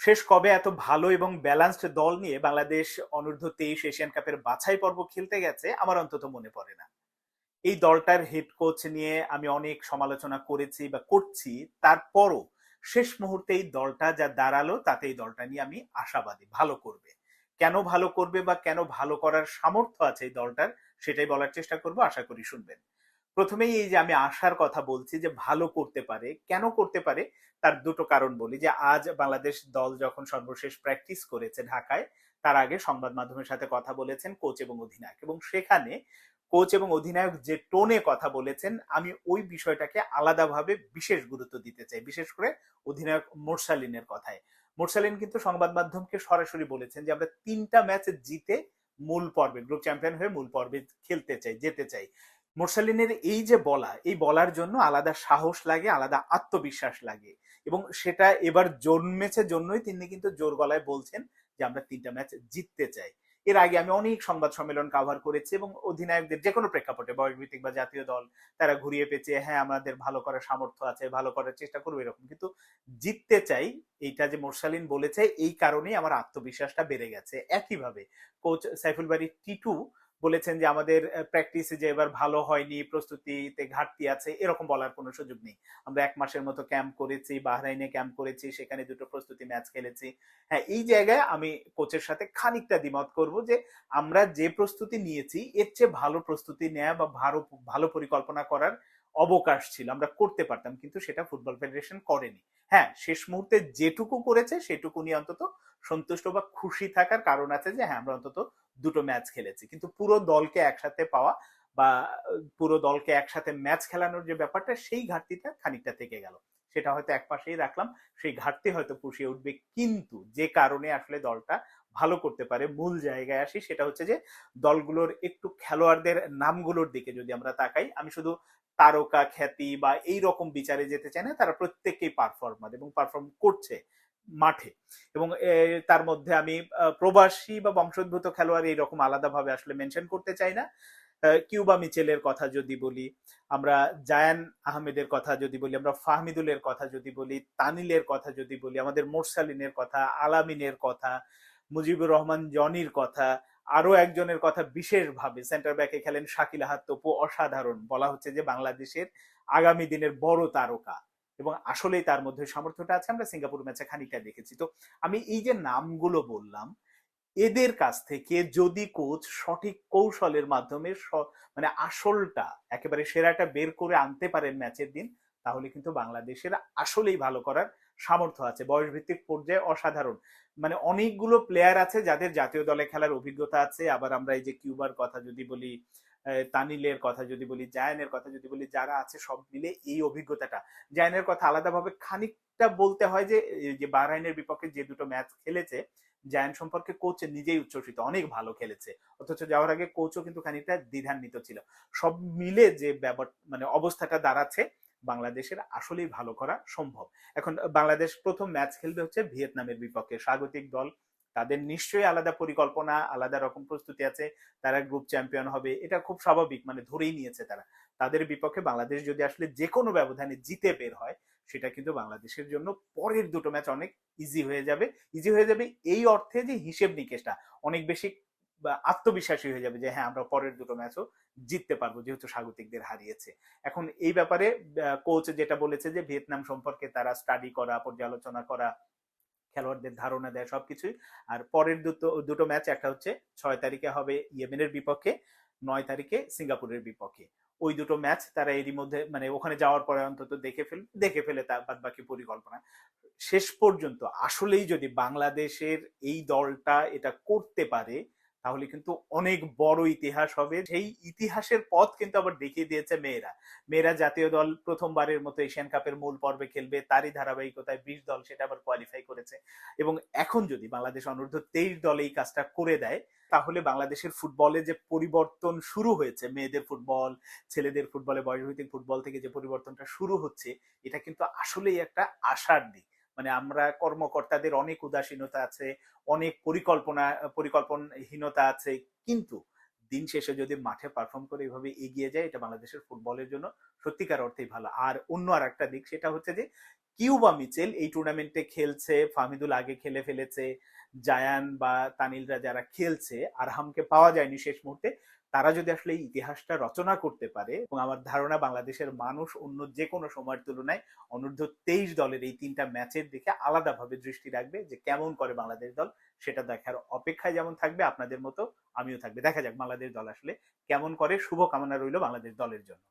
শেষ কবে এত ভালো এবং ব্যালান্সড দল নিয়ে বাংলাদেশ অনূর্ধ্ব তেইশ এশিয়ান কাপের বাছাই পর্ব খেলতে গেছে, আমার অন্তত মনে পড়ে না। এই দলটার হেড কোচ নিয়ে আমি অনেক সমালোচনা করেছি বা করছি, তারপরও শেষ মুহূর্তে এই দলটা যা দাঁড়াল তাতে এই দলটা নিয়ে আমি আশাবাদী। ভালো করবে। কেন ভালো করবে বা কেন ভালো করার সামর্থ্য আছে এই দলটার, সেটাই বলার চেষ্টা করব, আশা করি শুনবেন। প্রথমেই এই যে আমি আশার কথা বলছি যে ভালো করতে পারে, কেন করতে পারে, তার দুটো কারণ বলি। যে আজ বাংলাদেশ দল যখন সর্বশেষ প্র্যাকটিস করেছে ঢাকায়, তার আগে সংবাদ মাধ্যমের সাথে কথা বলেছেন কোচ এবং অধিনায়ক। এবং সেখানে কোচ এবং অধিনায়ক যে টোনে কথা বলেছেন, আমি ওই বিষয়টাকে আলাদাভাবে বিশেষ গুরুত্ব দিতে চাই। বিশেষ করে অধিনায়ক মোরসালিনের কথায়। মোরসালিন কিন্তু সংবাদ মাধ্যমকে সরাসরি বলেছেন যে আমরা তিনটা ম্যাচ জিতে মূল পর্বে গ্রুপ চ্যাম্পিয়ন হয়ে মূল পর্বে খেলতে চাই, যেতে চাই। মোরসালিনের এই যে বলা, এই বলার জন্য আলাদা সাহস লাগে, আলাদা আত্মবিশ্বাস লাগে। এবং সেটা এবার জন্মেছে জন্যই তিনি কিন্তু জোর গলায় বলছেন যে আমরা তিনটা ম্যাচ জিততে চাই। এর আগে আমি অনেক সংবাদ সম্মেলন কাভার করেছি এবং অধিনায়কদের যে কোনো প্রেক্ষাপটে বয়সভিত্তিক বা জাতীয় দল, তারা ঘুরিয়ে পেঁচে হ্যাঁ আমাদের ভালো করার সামর্থ্য আছে, ভালো করার চেষ্টা করব, এরকম। কিন্তু জিততে চাই, এইটা যে মোরসালিন বলেছে, এই কারণেই আমার আত্মবিশ্বাসটা বেড়ে গেছে। একইভাবে, কোচ সাইফুল বাড়ি টিটু বলেছেন যে আমাদের প্র্যাকটিসে যে এবার ভালো হয়নি, প্রস্তুতিতে ঘাটতি আছে, এরকম বলার কোনো সুযোগ নেই। আমরা এক মাসের মতো ক্যাম্প করেছি, বাহরাইনে ক্যাম্প করেছি, সেখানে দুটো প্রস্তুতি ম্যাচ খেলেছি। হ্যাঁ এই জায়গায় আমি কোচের সাথে খানিকটা দ্বিমত করব যে আমরা যে প্রস্তুতি নিয়েছি, এর চেয়ে ভালো প্রস্তুতি নেওয়া বা ভালো ভালো পরিকল্পনা করার অবকাশ ছিল, আমরা করতে পারতাম, কিন্তু সেটা ফুটবল ফেডারেশন করেনি। হ্যাঁ শেষ মুহূর্তে যেটুকু করেছে, সেটুকু নিয়ে অন্তত সন্তুষ্ট বা খুশি থাকার কারণ আছে যে হ্যাঁ আমরা অন্তত দুটো ম্যাচ খেলেছি। কিন্তু পুরো দলকে একসাথে পাওয়া বা, পুরো দলকে একসাথে ম্যাচ খেলানোর যে ব্যাপারটা, সেই ঘাটতিটা খানিকটা থেকে গেল। সেটা হয়তো এক পাশেই রাখলাম, সেই ঘাটতি হয়তো পুষিয়ে উঠবে, কিন্তু যে কারণে আসলে দলটা ভালো করতে পারে মূল জায়গায় আসি, সেটা হচ্ছে যে দলগুলোর একটু খেলোয়াড়দের নামগুলোর দিকে যদি আমরা তাকাই, আমি শুধু তারকা, খ্যাতি বা এই রকম বিচারে যেতে চাই না, তারা প্রত্যেকেই পারফর্মার এবং পারফর্ম করছে মাঠে। এবং তার মধ্যে আমি প্রবাসী বা বংশোদ্ভূত খেলোয়াড় এইরকম আলাদাভাবে আসলে মেনশন করতে চাই না। কিউবা মিচেলের কথা যদি বলি, আমরা জায়ান আহমেদের কথা যদি বলি, আমরা ফাহমিদুলের কথা যদি বলি, তানিলের কথা যদি বলি, আমাদের মোরসালিনের কথা, আলামিনের কথা মুজিবুর রহমান জনির কথা আরও একজনের কথা বিশেষভাবে সেন্টার ব্যাকে খেলেন শাকিল আহাত তপু, অসাধারণ। বলা হচ্ছে যে বাংলাদেশের আগামী দিনের বড় তারকা। এবং আসলেই তার মধ্যে সামর্থ্যটা আছে, আমরা সিঙ্গাপুর ম্যাচে খানিকটা দেখেছি। তো আমি এই যে নামগুলো বললাম, এদের কাছ থেকে যদি কোচ সঠিক কৌশলের মাধ্যমে মানে আসলটা, একেবারে সেরাটা বের করে আনতে পারেন ম্যাচের দিন, তাহলে কিন্তু বাংলাদেশের আসলেই ভালো করার সামর্থ্য আছে, বয়সভিত্তিক পর্যায়ে অসাধারণ। মানে অনেকগুলো প্লেয়ার আছে যাদের জাতীয় দলে খেলার অভিজ্ঞতা আছে। আবার আমরা এই যে কিউবার কথা যদি বলি তানিলের কথা যদি বলি, জায়নের কথা যদি বলি, যারা আছে সব মিলে এই অভিজ্ঞতাটা। জায়নের কথা আলাদাভাবে খানিকটা বলতে হয় যে যে বাহরাইনের বিপক্ষে যে দুটো ম্যাচ খেলেছে, জায়ান সম্পর্কে কোচ নিজেই উচ্ছ্বসিত, অনেক ভালো খেলেছে। অথচ যাওয়ার আগে কোচও কিন্তু খানিকটা দ্বিধান্বিত ছিল। সব মিলে যে ব্যাপার মানে অবস্থাটা দাঁড়াচ্ছে বাংলাদেশের আসলেই ভালো করা সম্ভব। এখন, বাংলাদেশ প্রথম ম্যাচ খেলবে হচ্ছে ভিয়েতনামের বিপক্ষে। স্বাগতিক দল, তাদের নিশ্চয়ই আলাদা পরিকল্পনা, আলাদা রকম প্রস্তুতি আছে। তারা গ্রুপ চ্যাম্পিয়ন হবে, এটা খুব স্বাভাবিক মানে ধরেই নিয়েছে তারা। তাদের বিপক্ষে বাংলাদেশ যদি আসলে যে কোনো ব্যবধানে জিতে বের হয়, সেটা কিন্তু বাংলাদেশের জন্য পরের দুটো ম্যাচ অনেক ইজি হয়ে যাবে। ইজি হয়ে যাবে এই অর্থে যে হিসেব নিকেশটা। অনেক বেশি আত্মবিশ্বাসী হয়ে যাবে যে হ্যাঁ আমরা পরের দুটো ম্যাচও জিততে পারব যেহেতু স্বাগতিকদের হারিয়েছে। এখন এই ব্যাপারে কোচ যেটা বলেছে যে, ভিয়েতনাম সম্পর্কে তারা স্টাডি করা, পর্যালোচনা করা, খেলোয়াড়দের ধারণা দেয়, সবকিছুই। আর পরের দুটো দুটো ম্যাচ, একটা হচ্ছে ছয় তারিখে হবে ইয়েমেনের বিপক্ষে, নয় তারিখে সিঙ্গাপুরের বিপক্ষে। ওই দুটো ম্যাচ তারা এরই মধ্যে মানে ওখানে যাওয়ার পরে অন্তত দেখে ফেল, দেখে ফেলে তার বাদ বাকি পরিকল্পনা। শেষ পর্যন্ত আসলেই যদি বাংলাদেশের এই দলটা এটা করতে পারে তাহলে কিন্তু অনেক বড় ইতিহাস হবে। সেই ইতিহাসের পথ কিন্তু আবার দেখিয়ে দিয়েছে মেয়েরা। মেয়েরা জাতীয় দল প্রথমবারের মতো এশিয়ান কাপের মূল পর্বে খেলবে, তারই ধারাবাহিকতায় বিশ দল সেটা আবার কোয়ালিফাই করেছে। এবং এখন যদি বাংলাদেশ অনূর্ধ্ব তেইশ দল এই কাজটা করে দেয়, তাহলে বাংলাদেশের ফুটবলে যে পরিবর্তন শুরু হয়েছে, মেয়েদের ফুটবল, ছেলেদের ফুটবলে, বয়সভিত্তিক ফুটবল থেকে যে পরিবর্তনটা শুরু হচ্ছে, এটা কিন্তু আসলেই একটা আশার দিক। মানে আমরা কর্মকর্তাদের অনেক উদাসীনতা আছে, অনেক পরিকল্পনা, পরিকল্পনাহীনতা আছে, কিন্তু দিন শেষে যদি মাঠে পারফর্ম করে এভাবে এগিয়ে যায়, এটা বাংলাদেশের ফুটবলের জন্য সত্যিকার অর্থেই ভালো। আর অন্য আর একটা দিক, সেটা হচ্ছে যে কিউবা মিচেল এই টুর্নামেন্টে খেলছে, ফাহমিদুল আগে খেলে ফেলেছে, জায়ান বা তানিলরা যারা খেলছে, আরহামকে পাওয়া যায়নি শেষ মুহূর্তে, তারা যদি আসলে এই ইতিহাসটা রচনা করতে পারে এবং আমার ধারণা বাংলাদেশের মানুষ অন্য যে কোনো সময়ের তুলনায় অনূর্ধ্ব তেইশ দলের এই তিনটা ম্যাচের দিকে আলাদাভাবে দৃষ্টি রাখবে যে কেমন করে বাংলাদেশ দল সেটা দেখার অপেক্ষায় যেমন থাকবে, আপনাদের মতো আমিও থাকবে। দেখা যাক বাংলাদেশ দল আসলে কেমন করে শুভ কামনা রইল বাংলাদেশ দলের জন্য।